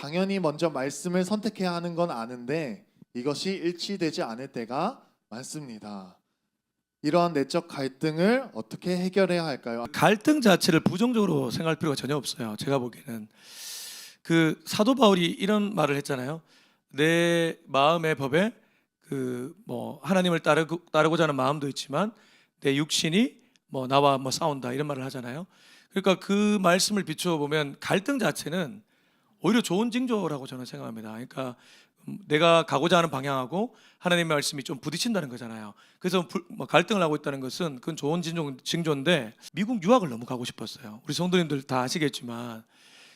당연히 먼저 말씀을 선택해야 하는 건 아는데 이것이 일치되지 않을 때가 많습니다. 이러한 내적 갈등을 어떻게 해결해야 할까요? 갈등 자체를 부정적으로 생각할 필요가 전혀 없어요. 제가 보기에는 그 사도 바울이 이런 말을 했잖아요. 내 마음의 법에 그 뭐 하나님을 따르고 따르고자 하는 마음도 있지만 내 육신이 뭐 나와 뭐 싸운다 이런 말을 하잖아요. 그러니까 그 말씀을 비추어 보면 갈등 자체는 오히려 좋은 징조라고 저는 생각합니다. 그러니까 음, 내가 가고자 하는 방향하고 하나님의 말씀이 좀 부딪힌다는 거잖아요. 그래서 불- 뭐 갈등을 하고 있다는 것은 그건 좋은 징조, 징조인데 미국 유학을 너무 가고 싶었어요. 우리 성도님들 다 아시겠지만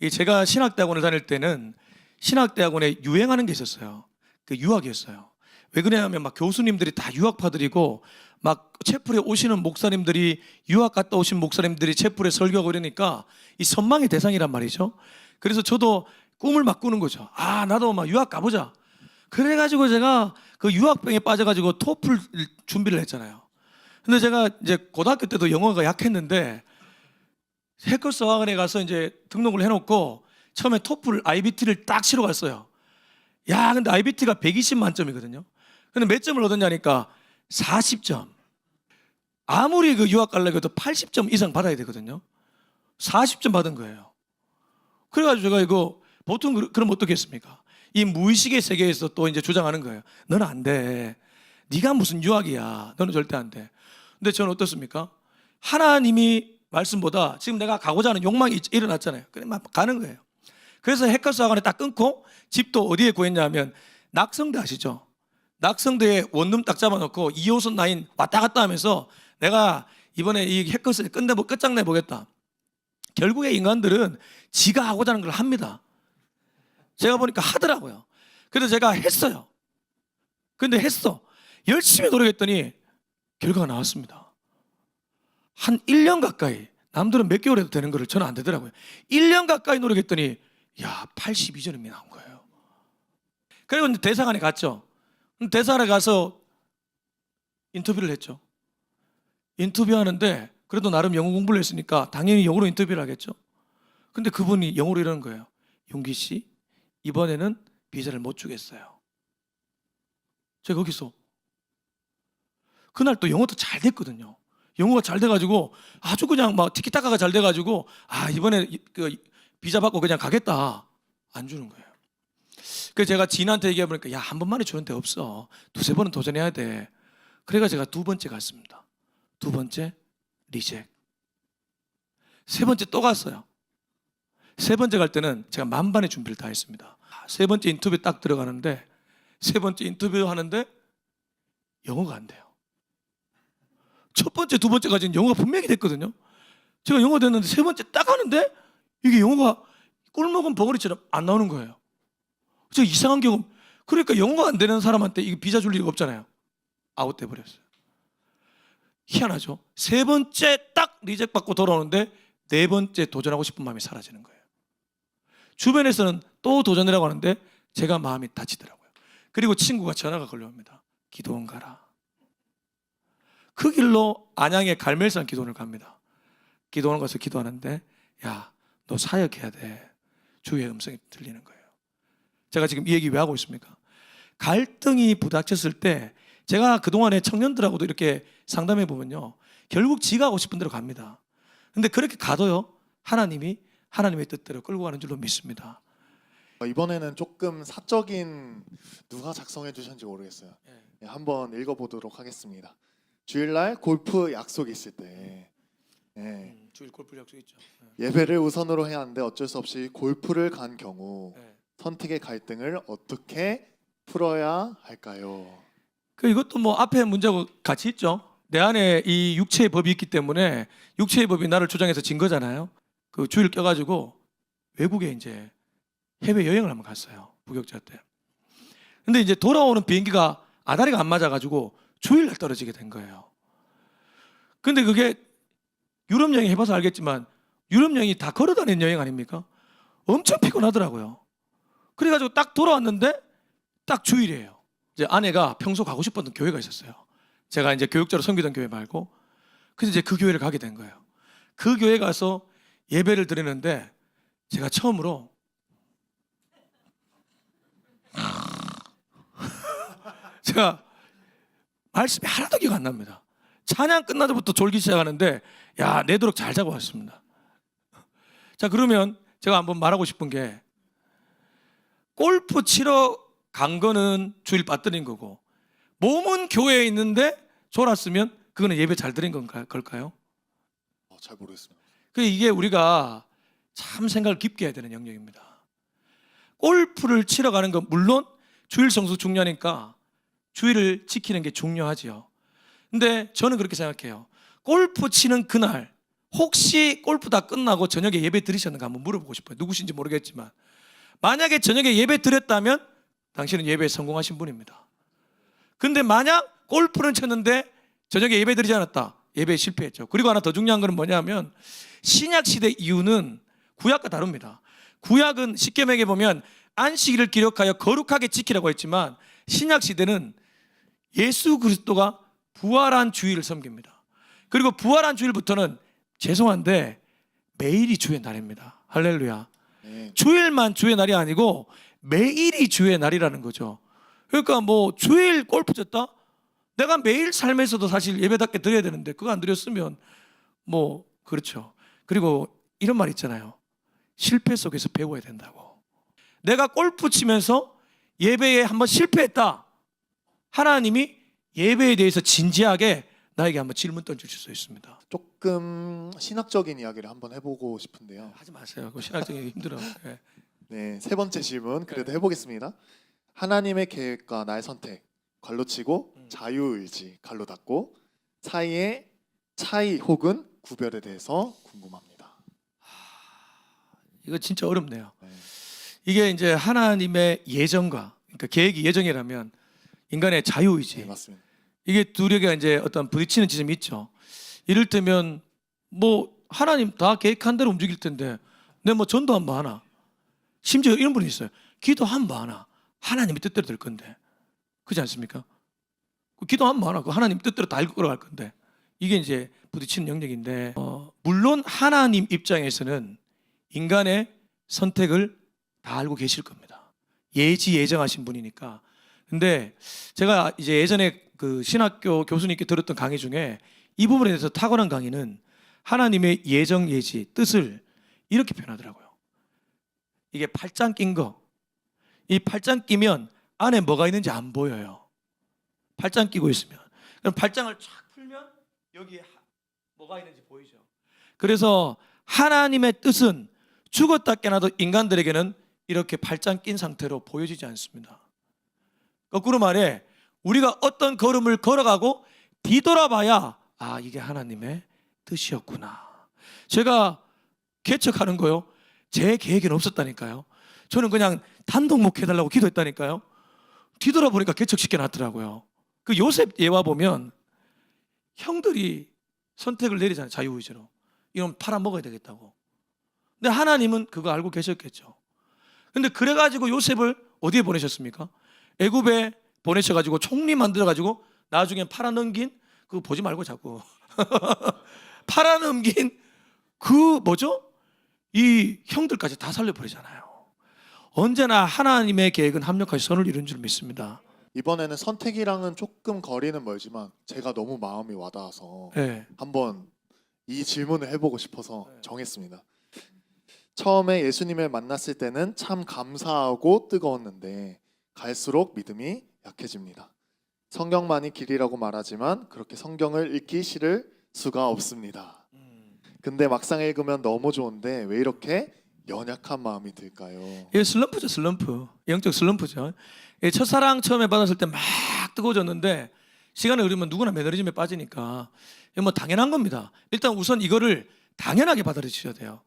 이 제가 신학대학원을 다닐 때는 신학대학원에 유행하는 게 있었어요. 그 유학이었어요. 왜 그러냐면 막 교수님들이 다 유학파들이고 막 채플에 오시는 목사님들이 유학 갔다 오신 목사님들이 채플에 설교하고 이러니까 이 선망의 대상이란 말이죠. 그래서 저도 꿈을 막 꾸는 거죠. 아 나도 막 유학 가보자. 그래가지고 제가 그 유학병에 빠져가지고 토플 준비를 했잖아요. 근데 제가 이제 고등학교 때도 영어가 약했는데 해커스 학원에 가서 이제 등록을 해놓고 처음에 토플 IBT를 딱 치러 갔어요. 야, 근데 IBT가 120 만점이거든요. 근데 몇 점을 얻었냐니까 40점. 아무리 그 유학 가려고 해도 80점 이상 받아야 되거든요. 40점 받은 거예요. 그래가지고 제가 이거 보통 그- 그럼 어떻겠습니까? 이 무의식의 세계에서 또 이제 주장하는 거예요. 너는 안 돼. 네가 무슨 유학이야. 너는 절대 안 돼. 근데 저는 어떻습니까? 하나님이 말씀보다 지금 내가 가고자 하는 욕망이 일- 일어났잖아요. 그래 막 가는 거예요. 그래서 해커스 학원에 딱 끊고 집도 어디에 구했냐면 낙성대 아시죠? 낙성대에 원룸 딱 잡아놓고 2호선 라인 왔다 갔다 하면서 내가 이번에 이 해커스 끝내 끝장내 보겠다. 결국에 인간들은 지가 하고자 하는 걸 합니다. 제가 보니까 하더라고요. 그래서 제가 했어요. 근데 했어. 열심히 노력했더니 결과가 나왔습니다. 한 1년 가까이 남들은 몇 개월 해도 되는 거를 저는 안 되더라고요. 1년 가까이 노력했더니 야 82점이 나온 거예요. 그리고 이제 대사관에 갔죠. 대사관에 가서 인터뷰를 했죠. 인터뷰하는데 그래도 나름 영어 공부를 했으니까 당연히 영어로 인터뷰를 하겠죠. 근데 그분이 영어로 이러는 거예요. 용기 씨 이번에는 비자를 못 주겠어요. 제가 거기서 그날 또 영어도 잘 됐거든요. 영어가 잘 돼가지고 아주 그냥 막 티키타카가 잘 돼가지고 아 이번에 이- 그 비자 받고 그냥 가겠다 안 주는 거예요. 그래서 제가 지인한테 얘기해 보니까 야 한 번만에 주는 데 없어 두세 번은 도전해야 돼. 그래가 제가 두 번째 갔습니다. 두 번째 리젝. 세 번째 또 갔어요. 세 번째 갈 때는 제가 만반의 준비를 다 했습니다. 세 번째 인터뷰 딱 들어가는데 세 번째 인터뷰 하는데 영어가 안 돼요. 첫 번째, 두 번째까지는 영어가 분명히 됐거든요. 제가 영어 됐는데 세 번째 딱 하는데 이게 영어가 꿀먹은 버거리처럼 안 나오는 거예요. 저 이상한 경험. 그러니까 영어가 안 되는 사람한테 이게 비자 줄 리가 없잖아요. 아웃돼 버렸어요. 희한하죠. 세 번째 딱 리젝 받고 돌아오는데 네 번째 도전하고 싶은 마음이 사라지는 거예요. 주변에서는 또 도전이라고 하는데 제가 마음이 다치더라고요. 그리고 친구가 전화가 걸려옵니다. 기도원 가라. 그 길로 안양의 갈멜산 기도원을 갑니다. 기도원 가서 기도하는데 야, 너 사역해야 돼. 주의 음성이 들리는 거예요. 제가 지금 이 얘기 왜 하고 있습니까? 갈등이 부닥쳤을 때 제가 그동안에 청년들하고도 이렇게 상담해 보면요. 결국 지가 하고 싶은 대로 갑니다. 근데 그렇게 가도요. 하나님이 하나님의 뜻대로 끌고 가는 줄로 믿습니다. 어, 이번에는 조금 사적인 누가 작성해 주셨는지 모르겠어요. 예. 예, 한번 읽어보도록 하겠습니다. 주일날 골프 약속 있을 때 예, 음, 주일 골프 약속 있죠. 예배를 우선으로 해야 하는데 어쩔 수 없이 골프를 간 경우 예. 선택의 갈등을 어떻게 풀어야 할까요? 그 이것도 뭐 앞에 문제하고 같이 있죠. 내 안에 이 육체의 법이 있기 때문에 육체의 법이 나를 조장해서 진 거잖아요. 그 주일 껴가지고 외국에 이제 해외 여행을 한번 갔어요. 부격자 때. 근데 이제 돌아오는 비행기가 아다리가 안 맞아가지고 주일날 떨어지게 된 거예요. 근데 그게 유럽 여행 해봐서 알겠지만 유럽 여행이 다 걸어다니는 여행 아닙니까? 엄청 피곤하더라고요. 그래가지고 딱 돌아왔는데 딱 주일이에요. 이제 아내가 평소 가고 싶었던 교회가 있었어요. 제가 이제 교육자로 섬기던 교회 말고 그래서 이제 그 교회를 가게 된 거예요. 그 교회 가서 예배를 드리는데 제가 처음으로 제가 말씀이 하나도 기억 안 납니다. 찬양 끝나서부터 졸기 시작하는데 야 내도록 잘 자고 왔습니다. 자 그러면 제가 한번 말하고 싶은 게 골프 치러 간 거는 주일 빠뜨린 거고 몸은 교회에 있는데 졸았으면 그거는 예배 잘 드린 건가, 걸까요? 어, 잘 모르겠습니다. 그 이게 우리가 참 생각을 깊게 해야 되는 영역입니다. 골프를 치러 가는 건 물론 주일 성수 중요하니까 주일을 지키는 게 중요하지요. 근데 저는 그렇게 생각해요. 골프 치는 그날 혹시 골프 다 끝나고 저녁에 예배 드리셨는가 한번 물어보고 싶어요. 누구신지 모르겠지만 만약에 저녁에 예배 드렸다면 당신은 예배에 성공하신 분입니다. 근데 만약 골프는 쳤는데 저녁에 예배 드리지 않았다. 예배에 실패했죠. 그리고 하나 더 중요한 거는 뭐냐면 신약 시대 이유는 구약과 다릅니다. 구약은 십계명에 보면 안식일을 기록하여 거룩하게 지키라고 했지만 신약 시대는 예수 그리스도가 부활한 주일을 섬깁니다. 그리고 부활한 주일부터는 죄송한데 매일이 주의 날입니다. 할렐루야. 네. 주일만 주의 날이 아니고 매일이 주의 날이라는 거죠. 그러니까 뭐 주일 골프 쳤다? 내가 매일 삶에서도 사실 예배답게 드려야 되는데 그거 안 드렸으면 뭐 그렇죠. 그리고 이런 말 있잖아요. 실패 속에서 배워야 된다고. 내가 골프 치면서 예배에 한번 실패했다. 하나님이 예배에 대해서 진지하게 나에게 한번 질문 던주실 수 있습니다. 조금 신학적인 이야기를 한번 해보고 싶은데요. 하지 마세요. 그 신학적인 힘들어. 예. 네, 세 번째 질문 네. 그래도 해보겠습니다. 하나님의 계획과 나의 선택 갈로 치고 음. 자유의지 갈로 닫고 사이의 차이 혹은 구별에 대해서 궁금합니다. 이거 진짜 어렵네요. 네. 이게 이제 하나님의 예정과 그러니까 계획이 예정이라면 인간의 네, 자유의지 맞습니다. 이게 두 개가 이제 어떤 부딪히는 지점이 있죠. 이를테면 뭐 하나님 다 계획한 대로 움직일 텐데 내 뭐 전도 한번 하나 심지어 이런 분이 있어요. 기도 한번 하나 하나님의 뜻대로 될 건데 그렇지 않습니까? 그 기도 한번 하나 그 하나님 뜻대로 다 이끌어갈 건데 이게 이제 부딪히는 영역인데 어, 물론 하나님 입장에서는 인간의 선택을 다 알고 계실 겁니다. 예지 예정하신 분이니까. 근데 제가 이제 예전에 그 신학교 교수님께 들었던 강의 중에 이 부분에 대해서 탁월한 강의는 하나님의 예정 예지 뜻을 이렇게 표현하더라고요. 이게 팔짱 낀 거. 이 팔짱 끼면 안에 뭐가 있는지 안 보여요. 팔짱 끼고 있으면. 그럼 팔짱을 쫙 풀면 여기에 하- 뭐가 있는지 보이죠. 그래서 하나님의 뜻은 죽었다 깨나도 인간들에게는 이렇게 팔짱 낀 상태로 보여지지 않습니다. 거꾸로 말해 우리가 어떤 걸음을 걸어가고 뒤돌아봐야 아 이게 하나님의 뜻이었구나. 제가 개척하는 거요. 제 계획에는 없었다니까요. 저는 그냥 단독 목회해달라고 기도했다니까요. 뒤돌아보니까 개척시켜 놨더라고요. 그 요셉 예화 보면 형들이 선택을 내리잖아요. 자유의지로. 이건 팔아먹어야 되겠다고. 근데 하나님은 그거 알고 계셨겠죠. 근데 그래가지고 요셉을 어디에 보내셨습니까? 애굽에 보내셔가지고 총리 만들어가지고 나중에 팔아넘긴 그거 보지 말고 자꾸 팔아넘긴 그 뭐죠? 이 형들까지 다 살려버리잖아요. 언제나 하나님의 계획은 합력하여 선을 이룬 줄 믿습니다. 이번에는 선택이랑은 조금 거리는 멀지만 제가 너무 마음이 와닿아서 네. 한번 이 질문을 해보고 싶어서 네. 정했습니다. 처음에 예수님을 만났을 때는 참 감사하고 뜨거웠는데 갈수록 믿음이 약해집니다. 성경만이 길이라고 말하지만 그렇게 성경을 읽기 싫을 수가 없습니다. 근데 막상 읽으면 너무 좋은데 왜 이렇게 연약한 마음이 들까요? 이게 슬럼프죠, 슬럼프. 영적 슬럼프죠. 이 첫사랑 처음에 받았을 때 막 뜨거워졌는데 시간이 흐르면 누구나 매너리즘에 빠지니까 뭐 당연한 겁니다. 일단 우선 이거를 당연하게 받아들이셔야 돼요.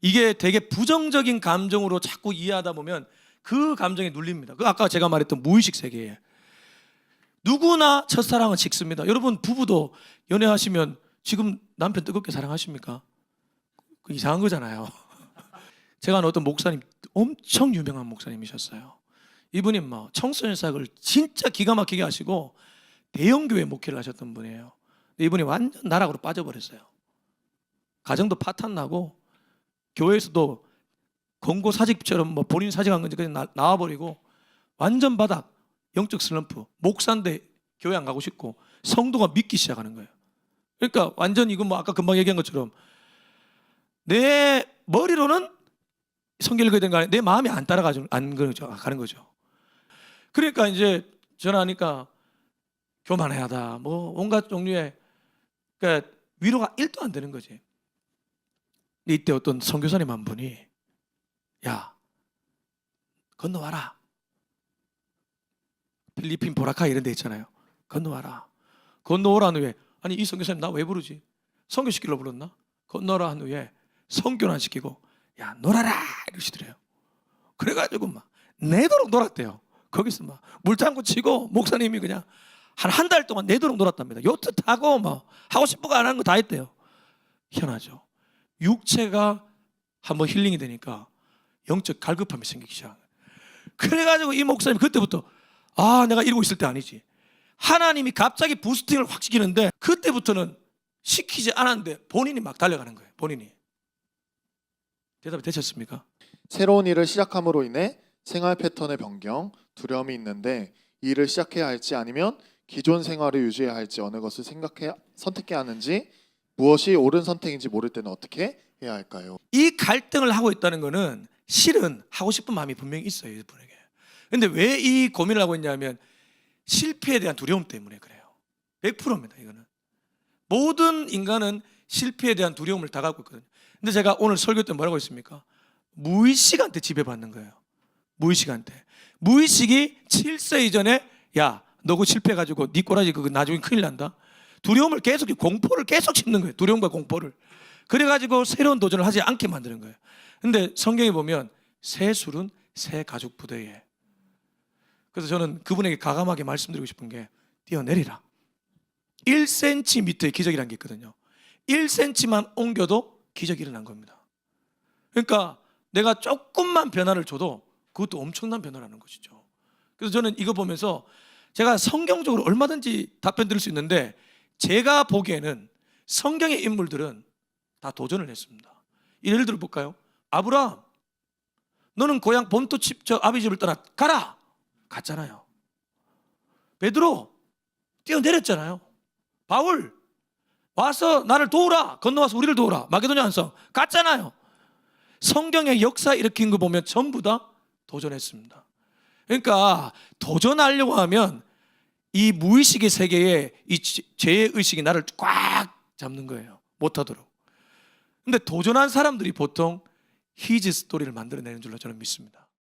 이게 되게 부정적인 감정으로 자꾸 이해하다 보면 그 감정에 눌립니다. 그 아까 제가 말했던 무의식 세계에 누구나 첫사랑은 식습니다. 여러분 부부도 연애하시면 지금 남편 뜨겁게 사랑하십니까? 그 이상한 거잖아요. 제가 아는 어떤 목사님 엄청 유명한 목사님이셨어요. 이분이 뭐 청소년 사역을 진짜 기가 막히게 하시고 대형 교회 목회를 하셨던 분이에요. 이분이 완전 나락으로 빠져버렸어요. 가정도 파탄 나고 교회에서도 권고 사직처럼 뭐 본인 사직한 건지 그냥 나, 나와버리고 완전 바닥 영적 슬럼프, 목사인데 교회 안 가고 싶고 성도가 믿기 시작하는 거예요. 그러니까 완전 이거 뭐 아까 금방 얘기한 것처럼 내 머리로는 성경 읽어야. 내 마음이 안 따라가죠. 안 그러죠. 가는 거죠. 그러니까 이제 전화하니까 교만해하다 뭐 온갖 종류의 그러니까 위로가 1도 안 되는 거지. 이때 어떤 선교사님 한 분이 야 건너와라. 필리핀 보라카 이런 데 있잖아요. 건너와라. 건너오라는 후에 아니 이 선교사님 나 왜 부르지? 선교시키려 불렀나? 건너라 한 후에 선교는 안 시키고 야 놀아라 이러시더래요. 그래가지고 막 내도록 놀았대요. 거기서 막 물장구 치고 목사님이 그냥 한 한 달 동안 내도록 놀았답니다. 요트 타고 뭐 하고 싶은 거안 하는 거다 했대요. 희한하죠. 육체가 한번 힐링이 되니까 영적 갈급함이 생기기 시작. 그래가지고 이 목사님 그때부터 아 내가 이러고 있을 때 아니지. 하나님이 갑자기 부스팅을 확 시키는데 그때부터는 시키지 않았는데 본인이 막 달려가는 거예요. 본인이. 대답이 되셨습니까? 새로운 일을 시작함으로 인해 생활 패턴의 변경, 두려움이 있는데 이 일을 시작해야 할지 아니면 기존 생활을 유지해야 할지 어느 것을 생각해 선택해야 하는지 무엇이 옳은 선택인지 모를 때는 어떻게 해야 할까요? 이 갈등을 하고 있다는 거는 실은 하고 싶은 마음이 분명히 있어요 이분에게. 근데 왜 이 고민을 하고 있냐면 실패에 대한 두려움 때문에 그래요. 100%입니다 이거는. 모든 인간은 실패에 대한 두려움을 다 갖고 있거든요. 근데 제가 오늘 설교 때 뭐라고 했습니까? 무의식한테 지배받는 거예요. 무의식한테. 무의식이 7세 이전에 야, 너그 실패해 가지고 네 꼬라지 그거 나중에 큰일 난다. 두려움을 계속 공포를 계속 심는 거예요. 두려움과 공포를. 그래 가지고 새로운 도전을 하지 않게 만드는 거예요. 근데 성경에 보면 새 술은 새 가죽 부대에. 그래서 저는 그분에게 가감하게 말씀드리고 싶은 게 뛰어내리라. 1cm의 기적이라는 게 있거든요. 1cm만 옮겨도 기적이 일어난 겁니다. 그러니까 내가 조금만 변화를 줘도 그것도 엄청난 변화라는 것이죠. 그래서 저는 이거 보면서 제가 성경적으로 얼마든지 답변 드릴 수 있는데 제가 보기에는 성경의 인물들은 다 도전을 했습니다. 예를 들어 볼까요? 아브라함, 너는 고향 본토 집저 아비 집을 떠나 가라. 갔잖아요. 베드로 뛰어내렸잖아요. 바울 와서 나를 도우라. 건너와서 우리를 도우라. 마게도냐 안성 갔잖아요. 성경의 역사 일으킨 거 보면 전부 다 도전했습니다. 그러니까 도전하려고 하면 이 무의식의 세계에 이 죄의 의식이 나를 꽉 잡는 거예요. 못하도록. 근데 도전한 사람들이 보통 히즈 스토리를 만들어내는 줄로 저는 믿습니다.